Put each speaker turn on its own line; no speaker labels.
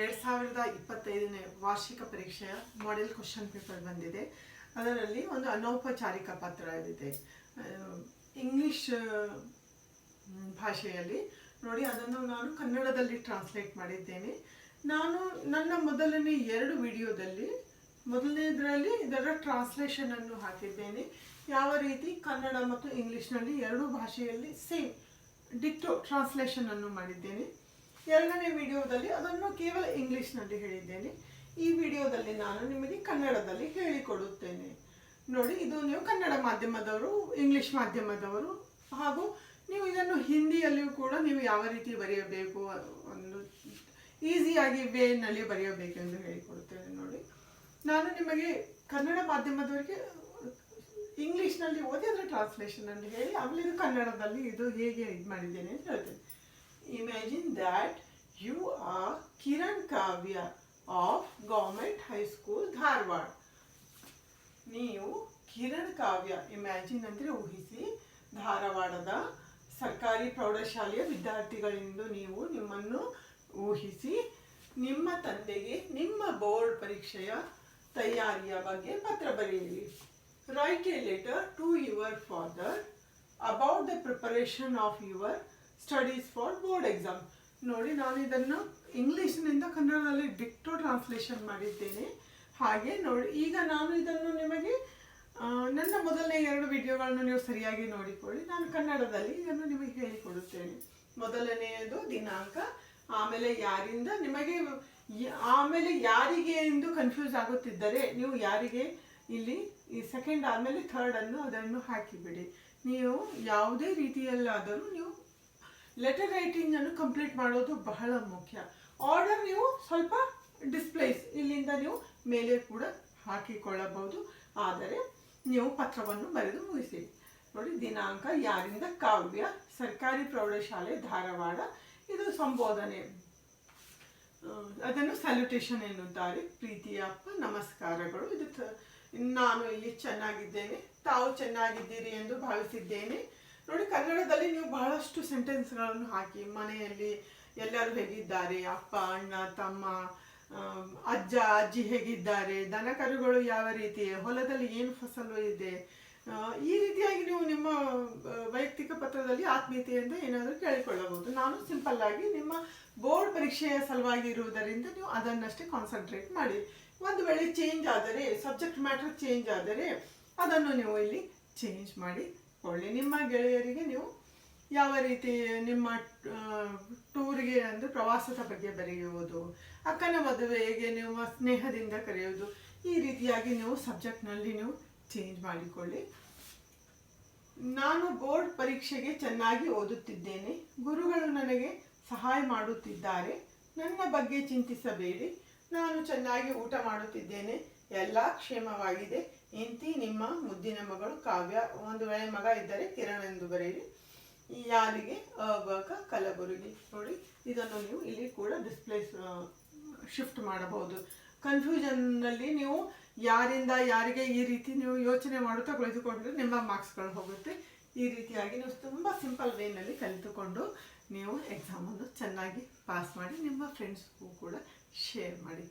ಎರಡು ಸಾವಿರದ ಇಪ್ಪತ್ತೈದನೇ ವಾರ್ಷಿಕ ಪರೀಕ್ಷೆಯ ಮಾಡೆಲ್ ಕ್ವಶನ್ ಪೇಪರ್ ಬಂದಿದೆ. ಅದರಲ್ಲಿ ಒಂದು ಅನೌಪಚಾರಿಕ ಪತ್ರ ಇದೆ ಇಂಗ್ಲಿಷ್ ಭಾಷೆಯಲ್ಲಿ ನೋಡಿ ಅದನ್ನು ನಾನು ಕನ್ನಡದಲ್ಲಿ ಟ್ರಾನ್ಸ್ಲೇಟ್ ಮಾಡಿದ್ದೇನೆ. ನಾನು ನನ್ನ ಮೊದಲನೇ ಎರಡು ವಿಡಿಯೋದಲ್ಲಿ ಮೊದಲನೇದರಲ್ಲಿ ಇದರ ಟ್ರಾನ್ಸ್ಲೇಷನ್ ಅನ್ನು ಹಾಕಿದ್ದೇನೆ. ಯಾವ ರೀತಿ ಕನ್ನಡ ಮತ್ತು ಇಂಗ್ಲೀಷ್ನಲ್ಲಿ ಎರಡೂ ಭಾಷೆಯಲ್ಲಿ ಸೇಮ್ ಡಿಕ್ಟೋ ಟ್ರಾನ್ಸ್ಲೇಷನ್ ಅನ್ನು ಮಾಡಿದ್ದೇನೆ. ಎರಡನೇ ವಿಡಿಯೋದಲ್ಲಿ ಅದನ್ನು ಕೇವಲ ಇಂಗ್ಲಿಷ್ನಲ್ಲಿ ಹೇಳಿದ್ದೇನೆ. ಈ ವಿಡಿಯೋದಲ್ಲಿ ನಾನು ನಿಮಗೆ ಕನ್ನಡದಲ್ಲಿ ಹೇಳಿಕೊಡುತ್ತೇನೆ. ನೋಡಿ, ಇದು ನೀವು ಕನ್ನಡ ಮಾಧ್ಯಮದವರು, ಇಂಗ್ಲಿಷ್ ಮಾಧ್ಯಮದವರು, ಹಾಗೂ ನೀವು ಇದನ್ನು ಹಿಂದಿಯಲ್ಲಿಯೂ ಕೂಡ ನೀವು ಯಾವ ರೀತಿ ಬರೆಯಬೇಕು ಒಂದು ಈಸಿಯಾಗಿ ವೇನಲ್ಲಿ ಬರೆಯಬೇಕೆಂದು ಹೇಳಿಕೊಡುತ್ತೇನೆ. ನೋಡಿ, ನಾನು ನಿಮಗೆ ಕನ್ನಡ ಮಾಧ್ಯಮದವರಿಗೆ ಇಂಗ್ಲಿಷ್ನಲ್ಲಿ ಓದಿ ಅದರ ಟ್ರಾನ್ಸ್ಲೇಷನಲ್ಲಿ ಹೇಳಿ, ಆಮೇಲೆ ಇದು ಕನ್ನಡದಲ್ಲಿ ಇದು ಹೇಗೆ ಇದು ಮಾಡಿದ್ದೇನೆ ಅಂತ ಹೇಳ್ತೇನೆ. Imagine that you are Kiran Kavya of High high school Dharwad. ನೀವು ಕಿರಣ್ ಕಾವ್ಯ ಇಮ್ಯಾಜಿನ್ ಅಂದರೆ ಊಹಿಸಿ, ಧಾರವಾಡದ ಸರ್ಕಾರಿ ಪ್ರೌಢಶಾಲೆಯ ವಿದ್ಯಾರ್ಥಿಗಳೆಂದು ನೀವು ನಿಮ್ಮನ್ನು ಊಹಿಸಿ, ನಿಮ್ಮ ತಂದೆಗೆ ನಿಮ್ಮ ಬೋರ್ಡ್ ಪರೀಕ್ಷೆಯ ತಯಾರಿಯ ಬಗ್ಗೆ ಪತ್ರ ಬರೆಯಿರಿ write a letter to your father about the preparation of your studies for board exam ನೋಡಿ, ನಾನು ಇದನ್ನು ಇಂಗ್ಲೀಷ್ನಿಂದ ಕನ್ನಡದಲ್ಲಿ ಡಿಕ್ಟೋ ಟ್ರಾನ್ಸ್ಲೇಷನ್ ಮಾಡಿದ್ದೇನೆ. ಹಾಗೆ ನೋಡಿ, ಈಗ ನಾನು ಇದನ್ನು ನಿಮಗೆ ನನ್ನ ಮೊದಲನೇ ಎರಡು ವಿಡಿಯೋಗಳನ್ನು ನೀವು ಸರಿಯಾಗಿ ನೋಡಿಕೊಳ್ಳಿ. ನಾನು ಕನ್ನಡದಲ್ಲಿ ಇದನ್ನು ನಿಮಗೆ ಹೇಳಿಕೊಡುತ್ತೇನೆ. ಮೊದಲನೆಯದು ದಿನಾಂಕ, ಆಮೇಲೆ ಯಾರಿಂದ ನಿಮಗೆ ಆಮೇಲೆ ಯಾರಿಗೆ ಎಂದು ಕನ್ಫ್ಯೂಸ್ ಆಗುತ್ತಿದ್ದರೆ ನೀವು ಯಾರಿಗೆ, ಇಲ್ಲಿ ಈ ಸೆಕೆಂಡ್ ಆದಮೇಲೆ ಥರ್ಡನ್ನು ಅದನ್ನು ಹಾಕಿಬಿಡಿ. ನೀವು ಯಾವುದೇ ರೀತಿಯಲ್ಲಾದರೂ ನೀವು ಲೆಟರ್ ರೈಟಿಂಗ್ ಅನ್ನು ಕಂಪ್ಲೀಟ್ ಮಾಡೋದು ಬಹಳ ಮುಖ್ಯ. ಆರ್ಡರ್ ನೀವು ಸ್ವಲ್ಪ ಡಿಸ್ಪ್ಲೇಸ್ ಇಲ್ಲಿಂದ ನೀವು ಮೇಲೆ ಕೂಡ ಹಾಕಿಕೊಳ್ಳಬಹುದು. ಆದರೆ ನೀವು ಪತ್ರವನ್ನು ಬರೆದು ಮುಗಿಸಿ ನೋಡಿ, ದಿನಾಂಕ, ಯಾರಿಂದ ಕಾವ್ಯ, ಸರ್ಕಾರಿ ಪ್ರೌಢಶಾಲೆ, ಧಾರವಾಡ, ಇದು ಸಂಬೋಧನೆ. ಅದನ್ನು ಸ್ಯಾಲ್ಯುಟೇಷನ್ ಎನ್ನುತ್ತಾರೆ. ಪ್ರೀತಿಯಪ್ಪ ನಮಸ್ಕಾರಗಳು. ಇದು ನಾನು ಇಲ್ಲಿ ಚೆನ್ನಾಗಿದ್ದೇನೆ. ತಾವು ಚೆನ್ನಾಗಿದ್ದೀರಿ ಎಂದು ಭಾವಿಸಿದ್ದೇನೆ. ನೋಡಿ, ಕನ್ನಡದಲ್ಲಿ ನೀವು ಬಹಳಷ್ಟು ಸೆಂಟೆನ್ಸ್ಗಳನ್ನು ಹಾಕಿ, ಮನೆಯಲ್ಲಿ ಎಲ್ಲರೂ ಹೇಗಿದ್ದಾರೆ? ಅಪ್ಪ, ಅಣ್ಣ, ತಮ್ಮ ಅಜ್ಜ, ಅಜ್ಜಿ ಹೇಗಿದ್ದಾರೆ? ದನ ಕರುಗಳು ಯಾವ ರೀತಿ? ಹೊಲದಲ್ಲಿ ಏನು ಫಸಲು ಇದೆ? ಈ ರೀತಿಯಾಗಿ ನೀವು ನಿಮ್ಮ ವೈಯಕ್ತಿಕ ಪತ್ರದಲ್ಲಿ ಆತ್ಮೀಯತೆಯಿಂದ ಏನಾದರೂ ಕೇಳಿಕೊಳ್ಳಬಹುದು. ನಾನು ಸಿಂಪಲ್ ಆಗಿ ನಿಮ್ಮ ಬೋರ್ಡ್ ಪರೀಕ್ಷೆಯ ಸಲುವಾಗಿ ಇರುವುದರಿಂದ ನೀವು ಅದನ್ನಷ್ಟೇ ಕಾನ್ಸಂಟ್ರೇಟ್ ಮಾಡಿ. ಒಂದು ವೇಳೆ ಚೇಂಜ್ ಆದರೆ, ಸಬ್ಜೆಕ್ಟ್ ಮ್ಯಾಟರ್ ಚೇಂಜ್ ಆದರೆ, ಅದನ್ನು ನೀವು ಇಲ್ಲಿ ಚೇಂಜ್ ಮಾಡಿ ಕೊಳ್ಳಿ ನಿಮ್ಮ ಗೆಳೆಯರಿಗೆ ನೀವು ಯಾವ ರೀತಿ ನಿಮ್ಮ ಟೂರಿಗೆ ಅಂದರೆ ಪ್ರವಾಸದ ಬಗ್ಗೆ ಬರೆಯುವುದು, ಅಕ್ಕನ ಮದುವೆಗೆ ನಿಮ್ಮ ಸ್ನೇಹದಿಂದ ಕರೆಯುವುದು, ಈ ರೀತಿಯಾಗಿ ನೀವು ಸಬ್ಜೆಕ್ಟ್ನಲ್ಲಿ ನೀವು ಚೇಂಜ್ ಮಾಡಿಕೊಳ್ಳಿ. ನಾನು ಬೋರ್ಡ್ ಪರೀಕ್ಷೆಗೆ ಚೆನ್ನಾಗಿ ಓದುತ್ತಿದ್ದೇನೆ. ಗುರುಗಳು ನನಗೆ ಸಹಾಯ ಮಾಡುತ್ತಿದ್ದಾರೆ. ನನ್ನ ಬಗ್ಗೆ ಚಿಂತಿಸಬೇಡಿ. ನಾನು ಚೆನ್ನಾಗಿ ಊಟ ಮಾಡುತ್ತಿದ್ದೇನೆ. ಎಲ್ಲ ಕ್ಷೇಮವಾಗಿದೆ. ಇಂತಿ ನಿಮ್ಮ ಮುದ್ದಿನ ಮಗಳು ಕಾವ್ಯ, ಒಂದು ವೇಳೆ ಮಗ ಇದ್ದರೆ ಕಿರಣ್ ಎಂದು ಬರೆಯಿರಿ ಯಾರಿಗೆ ಅಬಕ ಕಲಬುರಗಿ. ನೋಡಿ, ಇದನ್ನು ನೀವು ಇಲ್ಲಿ ಕೂಡ ಡಿಸ್ಪ್ಲೇಸ್ ಶಿಫ್ಟ್ ಮಾಡಬಹುದು. ಕನ್ಫ್ಯೂಷನ್ನಲ್ಲಿ ನೀವು ಯಾರಿಂದ, ಯಾರಿಗೆ ಈ ರೀತಿ ನೀವು ಯೋಚನೆ ಮಾಡುತ್ತಾ ಕುಳಿತುಕೊಂಡ್ರೆ ನಿಮ್ಮ ಮಾರ್ಕ್ಸ್ಗಳು ಹೋಗುತ್ತೆ. ಈ ರೀತಿಯಾಗಿ ನೀವು ತುಂಬ ಸಿಂಪಲ್ ವೇನಲ್ಲಿ ಕಲಿತುಕೊಂಡು ನೀವು ಎಕ್ಸಾಮನ್ನು ಚೆನ್ನಾಗಿ ಪಾಸ್ ಮಾಡಿ, ನಿಮ್ಮ ಫ್ರೆಂಡ್ಸ್ಗೂ ಕೂಡ ಶೇರ್ ಮಾಡಿ.